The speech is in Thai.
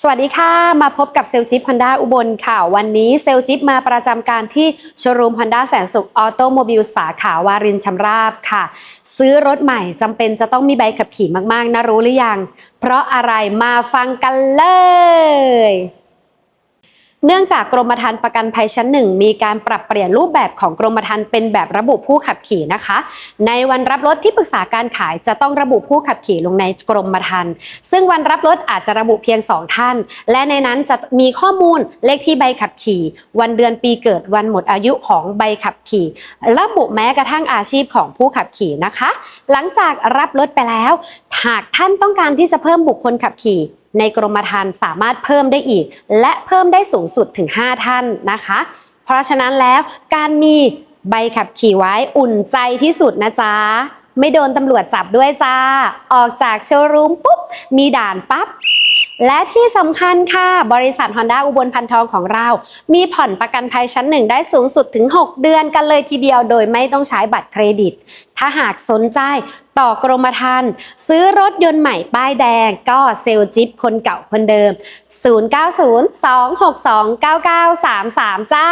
สวัสดีค่ะ มาพบกับเซลจิปฮอนด้าอุบลค่ะ วันนี้เซลจิปมาประจำการที่โชว์รูมฮอนด้าแสนสุขออโตโมบิลสาขาวารินชำราบค่ะ ซื้อรถใหม่จำเป็นจะต้องมีใบขับขี่มากๆนะรู้หรือยัง เพราะอะไรมาฟังกันเลย เนื่องจากกรมธรรม์ประกันภัยชั้นหนึ่งมีการปรับเปลี่ยนรูปแบบของกรมธรรม์เป็นแบบระบุผู้ขับขี่นะคะ ในวันรับรถที่ปรึกษาการขายจะต้องระบุผู้ขับขี่ลงในกรมธรรม์ซึ่งวันรับรถอาจจะระบุเพียง 2 ท่าน และในนั้นจะมีข้อมูลเลขที่ใบขับขี่ วันเดือนปีเกิดวันหมดอายุของใบขับขี่ ระบุแม้กระทั่งอาชีพของผู้ขับขี่นะคะ หลังจากรับรถไปแล้ว หากท่านต้องการที่จะเพิ่มบุคคลขับขี่ ในกรมธรรม์สามารถเพิ่มได้อีก และเพิ่มได้สูงสุดถึง 5 ท่านนะคะ เพราะฉะนั้นแล้วการมีใบขับขี่ไว้อุ่นใจที่สุดนะจ๊ะ ไม่โดนตำรวจจับด้วยจ้า ออกจากโชว์รูมปุ๊บ มีด่านปั๊บ และที่สำคัญค่ะ บริษัท Honda อุบลพันทองของเรา มีผ่อนประกันภัยชั้นหนึ่งได้สูงสุดถึง 6 เดือนกันเลยทีเดียวโดยไม่ต้องใช้บัตรเครดิต ถ้าหากสนใจต่อกรมธรรม์ซื้อรถยนต์ใหม่ป้ายแดง ก็เซลลจิ๊บคนเก่าคนเดิม 0902629933 จ้า